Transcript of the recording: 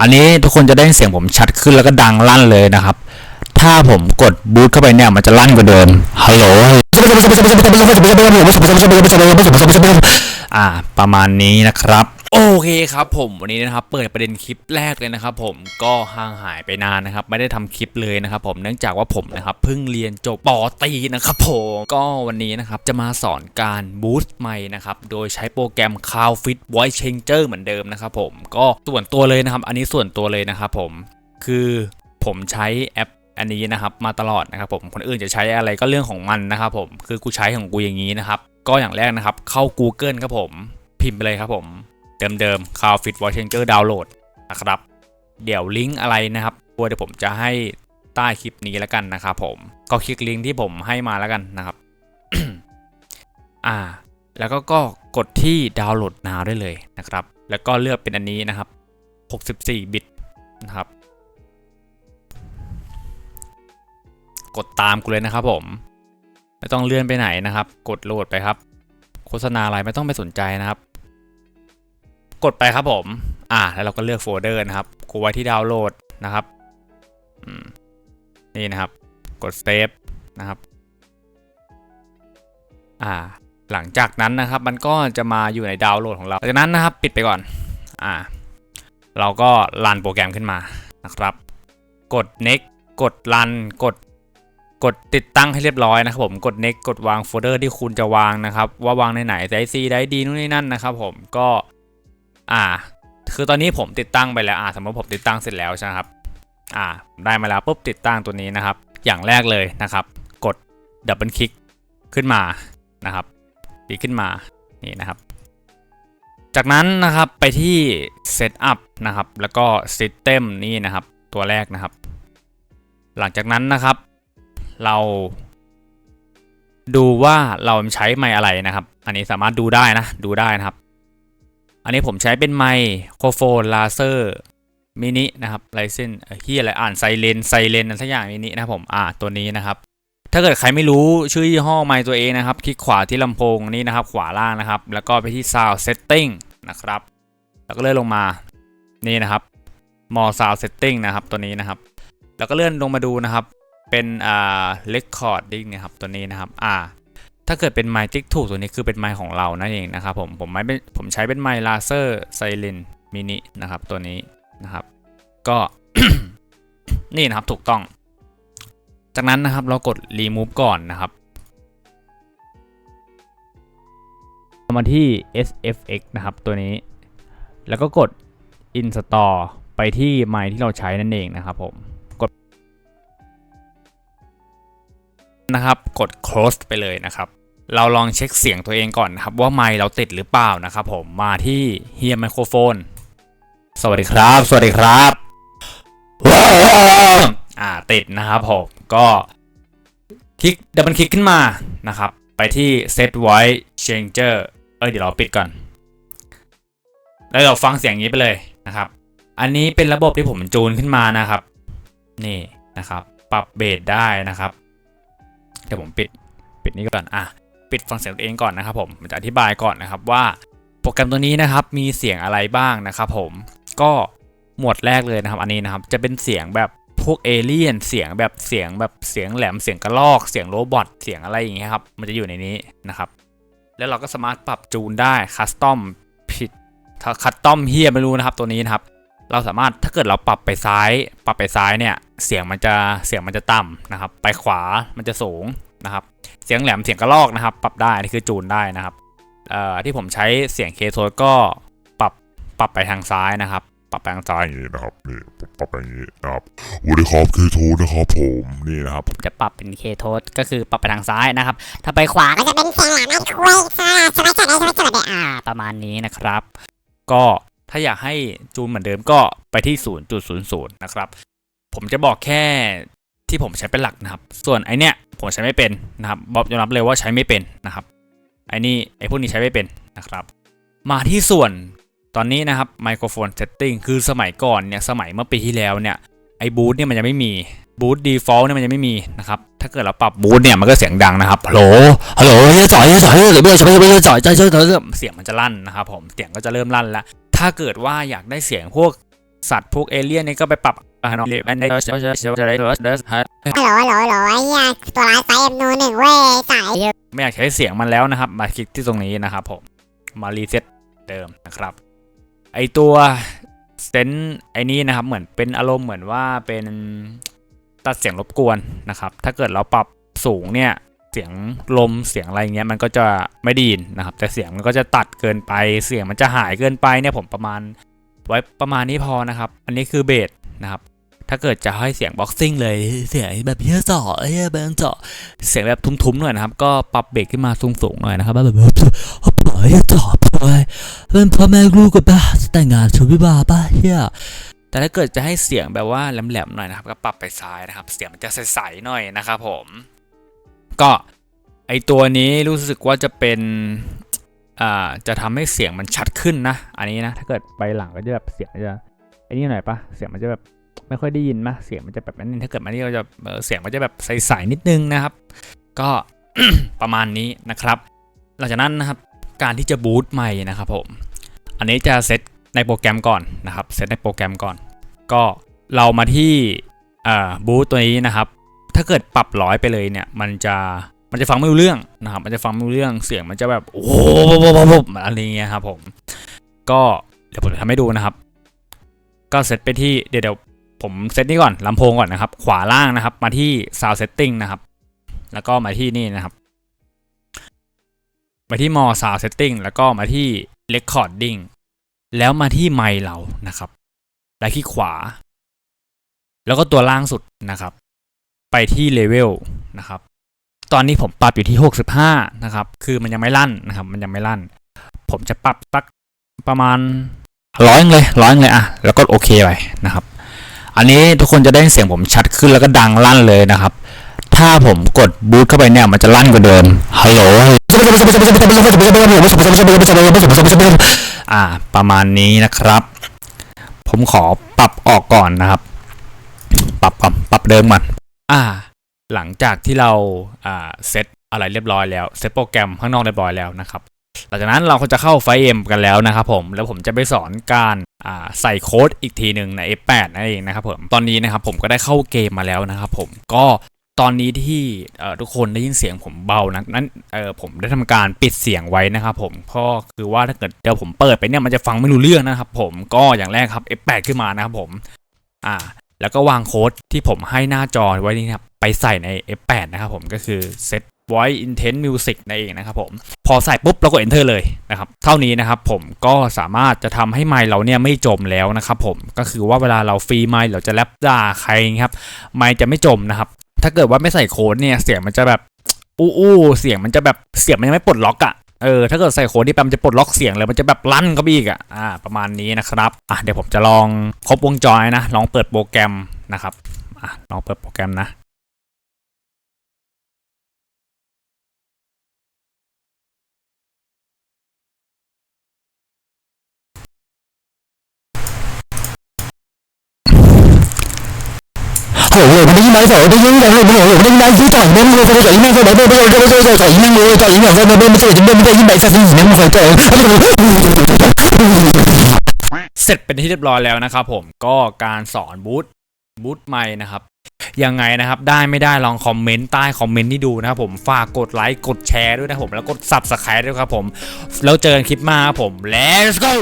อันนี้ทุกคนจะได้เสียงผมชัดขึ้นแล้วก็ดังลั่นเลยนะครับ ถ้าผมกดบูทเข้าไปเนี่ยมันจะลั่นกว่าเดิมฮัลโหลอ่าประมาณนี้นะครับ โอเคครับผมวันนี้นะครับเปิดประเด็นคลิปแรกเลยนะครับผมก็ห่างหายไปนานนะครับไม่ได้ทำคลิปเลยนะครับผมเนื่องจากว่าผมนะครับเพิ่งเรียนจบปอตีนะครับผมก็วันนี้นะครับจะมาสอนการบูสต์ไมค์นะครับโดยใช้โปรแกรม CloudFit Voice Changer เหมือนเดิมนะครับผมก็ส่วนตัวเลยนะครับ อันนี้ส่วนตัวเลยนะครับผมคือผมใช้แอปอันนี้นะครับมาตลอดนะครับผมคนอื่นจะใช้อะไรก็เรื่องของมันนะครับผมคือกูใช้ของกูอย่างนี้นะครับก็อย่างแรกนะครับเข้า Google ครับผม พิมพ์ไปเลยครับผม เดิมๆ CloudFit Voice Changer Download นะครับ เดี๋ยวลิงก์อะไรนะครับตัวเดี๋ยวผมจะให้ใต้คลิปนี้แล้วกันนะครับผม ก็คลิกลิงก์ที่ผมให้มาแล้วกันนะครับ อ่า แล้วก็ก็กดที่ดาวน์โหลด now ได้เลยนะครับ แล้วก็เลือกเป็นอันนี้นะครับ 64 บิตนะครับ กดตามกูเลยนะครับผม ไม่ต้องเลื่อนไปไหนนะครับ กดโหลดไปครับ โฆษณาอะไรไม่ต้องไปสนใจนะครับ กดไปครับผม อ่า แล้วเราก็เลือกโฟลเดอร์นะครับกูไว้ที่ดาวน์โหลดนะครับอืมนี่นะครับ กดเซฟนะครับ อ่า หลังจากนั้นนะครับ มันก็จะมาอยู่ในดาวน์โหลดของเราจากนั้นนะครับ ปิดไปก่อน อ่า เราก็รันโปรแกรมขึ้นมานะครับ กด next กด run กด กดติดตั้งให้เรียบร้อยนะครับผม กด next กดวางโฟลเดอร์ที่คุณจะวางนะครับ ว่าวางในไหนไดซีได้ดีนู่นนี่นั่นนะครับ ผม ก็ อ่า คือตอนนี้ผมติดตั้งไปแล้วอ่าสมมติผมติดตั้งเสร็จแล้วใช่ไหมครับอ่าได้มาแล้วปุ๊บติดตั้งตัวนี้นะครับ อย่างแรกเลยนะครับ กดดับเบิลคลิกขึ้นมานะครับคลิกขึ้นมานี่นะครับ จากนั้นนะครับไปที่ Setup นะครับ แล้วก็ System นี่นะครับ ตัวแรกนะครับ หลังจากนั้นนะครับ เรา ดูว่าเราใช้ไมค์อะไรนะครับ อันนี้สามารถดูได้นะ ดูได้นะครับ อันนี้ผมใช้เป็นไมโครโฟนลาเซอร์มินินะครับไลเซนที่อะไรอ่านไซเลนไซเลนอะไรสักอย่างมินินะผมอ่าตัวนี้นะครับถ้าเกิดใครไม่รู้ชื่อยี่ห้อไมค์ตัวเองนะครับ คลิกขวาที่ลำโพงนี้นะครับ ขวาล่างนะครับ แล้วก็ไปที่ Sound Setting นะครับ แล้วก็เลื่อนลงมานี่นะครับ More Sound Setting นะครับตัวนี้นะครับ แล้วก็เลื่อนลงมาดูนะครับ เป็นอ่า Recording นะครับตัวนี้นะครับ อ่า ถ้าเกิดเป็นไมค์ติ๊กถูกตัวนี้คือเป็นไมค์ของเรานั่นเองนะครับผมผมไม่เป็นผมใช้เป็นไมค์ลาเซอร์ไซเลนมินินะครับตัวนี้นะครับ ก็นี่นะครับถูกต้อง จากนั้นนะครับเรากด remove ก่อนนะครับมาที่ SFX นะครับตัวนี้ แล้วก็กด install ไปที่ไมค์ที่เราใช้นั่นเองนะครับผมกดนะครับกด close ไปเลยนะครับ เราลองเช็คเสียงตัวเองก่อนนะครับ ว่าไมค์เราติดหรือเปล่านะครับผมมาที่เฮียไมโครโฟน สวัสดีครับ สวัสดีครับว้าวอ่าติดนะครับผมก็คลิกดับเบิลคลิกขึ้นมานะครับ ไปที่ set voice changer เอ้ยเดี๋ยวเราปิดก่อน แล้วเราฟังเสียงนี้ไปเลยนะครับ อันนี้เป็นระบบที่ผมจูนขึ้นมานะครับ นี่นะครับ ปรับเบสได้นะครับเดี๋ยวผมปิดปิดนี้ก่อนอะ ปิดฟังเสียงตัวเองก่อนนะครับผมจะอธิบายก่อนนะครับว่าโปรแกรมตัวนี้นะครับมีเสียงอะไรบ้างนะครับผมก็หมวดแรกเลยนะครับ อันนี้นะครับจะเป็นเสียงแบบพวกเอเลี่ยนเสียงแบบเสียงแบบเสียงแหลมเสียงกระลอกเสียงโรบอทเสียงอะไรอย่างเงี้ยครับมันจะอยู่ในนี้นะครับ แล้วเราก็สามารถปรับจูนได้คัสตอมผิดถ้าคัสตอมเฮียไม่รู้นะครับตัวนี้นะครับ เราสามารถถ้าเกิดเราปรับไปซ้าย ปรับไปซ้ายเนี่ยเสียงมันจะเสียงมันจะต่ำนะครับ ไปขวามันจะสูง นะครับ เสียงแหลมเสียงกระลอกนะครับ ปรับได้นี่คือจูนได้นะครับเอ่อที่ผมใช้เสียงเคโทนก็ปรับปรับไปทางซ้ายนะครับ ปรับไปทางซ้ายอย่างนี้นะครับนี่ปรับไปอย่างนี้นะครับวัสดีครับเคทูนะครับผมนี่นะครับผมจะปรับเป็นเคโทนก็คือปรับไปทางซ้ายนะครับ ถ้าไปขวาก็จะเป็นเสียงแหลมไม่คุยค่ะสบายใจได้สบายใจได้อ่าประมาณนี้นะครับ ก็ถ้าอยากให้จูนเหมือนเดิมก็ไปที่ 0.00 นะครับ ผมจะบอกแค่ ที่ผมใช้เป็นหลักนะครับ ส่วนไอเนี้ยผมใช้ไม่เป็นนะครับบอกยอมรับเลยว่าใช้ไม่เป็นนะครับไอนี่ไอพวกนี้ใช้ไม่เป็นนะครับ มาที่ส่วนตอนนี้นะครับไมโครโฟนเซตติ้งคือสมัยก่อนเนี่ยสมัยเมื่อปีที่แล้วเนี่ยไอบูทเนี่ยมันยังไม่มีบูทดีฟอลต์เนี่ยมันยังไม่มีนะครับถ้าเกิดเราปรับบูทเนี่ยมันก็เสียงดังนะครับฮัลโหลฮัลโหลเฮ้ยจ่อยเฮ้ยจ่อยเฮ้ยเฮ้ยจ่อยเฮ้ยจ่อยจ่อยจ่อยจ่อยเสียงมันจะลั่นนะครับผมเสียงก็จะเริ่มลั่นแล้วถ้าเกิดว่าอยากได้เสียงพวกสัตว์พวกเอเลี่ยนนี่ก็ไปปรับ อ่าเนาะอันนี้ฮัลโหลฮัลโหลฮัลโหลไอ้เหี้ยตัวร้ายไซเอ็มนูหนึ่งเว้ยสายไม่อยากใช้เสียงมันแล้วนะครับ มาคลิกที่ตรงนี้นะครับผม มารีเซ็ตเดิมนะครับ ไอตัวเซนไอนี้นะครับ เหมือนเป็นอารมณ์เหมือนว่าเป็นตัดเสียงรบกวนนะครับ ถ้าเกิดเราปรับสูงเนี่ย เสียงลมเสียงอะไรเงี้ยมันก็จะไม่ไดีนนะครับ แต่เสียงมันก็จะตัดเกินไป เสียงมันจะหายเกินไปเนี่ยผมประมาณไว้ประมาณนี้พอนะครับ อันนี้คือเบส นะครับถ้าเกิดจะให้เสียงบ็อกซิ่งเลยเสียงแบบเฮียเจาะเฮียแบงเจาะเสียงแบบทุ้มๆหน่อยนะครับ ก็ปรับเบรกขึ้นมาสูงๆหน่อยนะครับแบบแบบปล่อยจอดไปเป็นพ่อแม่ลูกกันปะแต่งงานชวิบาป่ะเฮียแต่ถ้าเกิดจะให้เสียงแบบว่าแหลมๆหน่อยนะครับก็ปรับไปซ้ายนะครับ เสียงมันจะใสๆหน่อยนะครับผม ก็ไอตัวนี้รู้สึกว่าจะเป็นอ่าจะทำให้เสียงมันชัดขึ้นนะ อันนี้นะถ้าเกิดไปหลังก็จะแบบเสียงจะ ไอ้นี่หน่อยปะเสียงมันจะแบบไม่ค่อยได้ยินมะเสียงมันจะแบบนั้นถ้าเกิดมานี่เราจะเสียงมันจะแบบใสๆนิดนึงนะครับ ก็ประมาณนี้นะครับ หลังจากนั้นนะครับการที่จะบูตใหม่นะครับผม อันนี้จะเซตในโปรแกรมก่อนนะครับเซตในโปรแกรมก่อน ก็เรามาที่บูตตัวนี้นะครับ ถ้าเกิดปรับร้อยไปเลยเนี่ยมันจะมันจะฟังไม่รู้เรื่องนะครับ มันจะฟังไม่รู้เรื่องเสียงมันจะแบบโอ้โหอะไรเงี้ยครับผม ก็เดี๋ยวผมจะทำให้ดูนะครับ ก็เซตไปที่เดี๋ยวเดี๋ยวผมเซตนี่ก่อนลำโพงก่อนนะครับ ขวาล่างนะครับ มาที่ sound setting นะครับ แล้วก็มาที่นี่นะครับ มาที่ more sound setting แล้วก็มาที่ recording แล้วมาที่ไมค์เรานะครับ แล้วที่ขวา แล้วก็ตัวล่างสุดนะครับ ไปที่ level นะครับ ตอนนี้ผมปรับอยู่ที่ 65 นะครับ คือมันยังไม่ลั่นนะครับ มันยังไม่ลั่น ผมจะปรับสักประมาณ ร้อยเลยร้อยเลยอะแล้วก็โอเคไปนะครับ อันนี้ทุกคนจะได้เสียงผมชัดขึ้นแล้วก็ดังลั่นเลยนะครับ ถ้าผมกดบูทเข้าไปเนี่ยมันจะลั่นกว่าเดิมฮัลโหลอ่าประมาณนี้นะครับ ผมขอปรับออกก่อนนะครับ ปรับก่อนปรับเดิมก่อนอ่า หลังจากที่เราอ่าเซตอะไรเรียบร้อยแล้วเซตโปรแกรมข้างนอกเรียบร้อยแล้วนะครับ หลังจากนั้นเราก็จะเข้าไฟเอ็มกันแล้วนะครับผมแล้วผมจะไปสอนการใส่โค้ดอีกทีหนึ่งใน F8 นั่นเองนะครับผมตอนนี้นะครับผมก็ได้เข้าเกมมาแล้วนะครับผมก็ตอนนี้ที่ทุกคนได้ยินเสียงผมเบานะนั้นผมได้ทำการปิดเสียงไว้นะครับผมก็คือว่าถ้าเกิดเดี๋ยวผมเปิดไปเนี่ยมันจะฟังไม่รู้เรื่องนะครับผมก็อย่างแรกครับ F8 ขึ้นมานะครับผมอ่าแล้วก็วางโค้ดที่ผมให้หน้าจอไว้นี่ครับไปใส่ใน F8 นะครับผมก็คือ set voice intent music นั่นเองนะครับผมพอใส่ปุ๊บเราก็ enter เลยนะครับเท่านี้นะครับผมก็สามารถจะทำให้ไมค์เราเนี่ยไม่จมแล้วนะครับผมก็คือว่าเวลาเราฟรีไมค์เราจะแรปด่าใครครับไมค์จะไม่จมนะครับถ้าเกิดว่าไม่ใส่โค้ดเนี่ยเสียงมันจะแบบอู้อู้เสียงมันจะแบบเสียงมันยังไม่ปลดล็อกอะ่ะเออถ้าเกิดใส่โค้ดนี่แปมนจะปลดล็อกเสียงเลยมันจะแบบลั่นก็ไปอีกอะ่ะอ่าประมาณนี้นะครับอะเดี๋ยวผมจะลองครบวงจรนะลองเปิดโปรแกรมนะครับอะลองเปิดโปรแกรมนะ 好，我们的一百手，这应该是没有，我们应该是找一面路，这个找一面说来，不不不不不找一面路，找一面说不不不这个这个一百三十一面路，对。 เสร็จเป็นที่เรียบร้อยแล้วนะครับผมก็การสอนบูธบูธใหม่นะครับ ยังไงนะครับได้ไม่ได้ลองคอมเมนต์ใต้คอมเมนต์ที่ดูนะครับผมฝากกดไลค์กดแชร์ด้วยนะครับผมแล้วกด subscribe ด้วยครับผม แล้วเจอกันคลิปหน้าครับผม let's go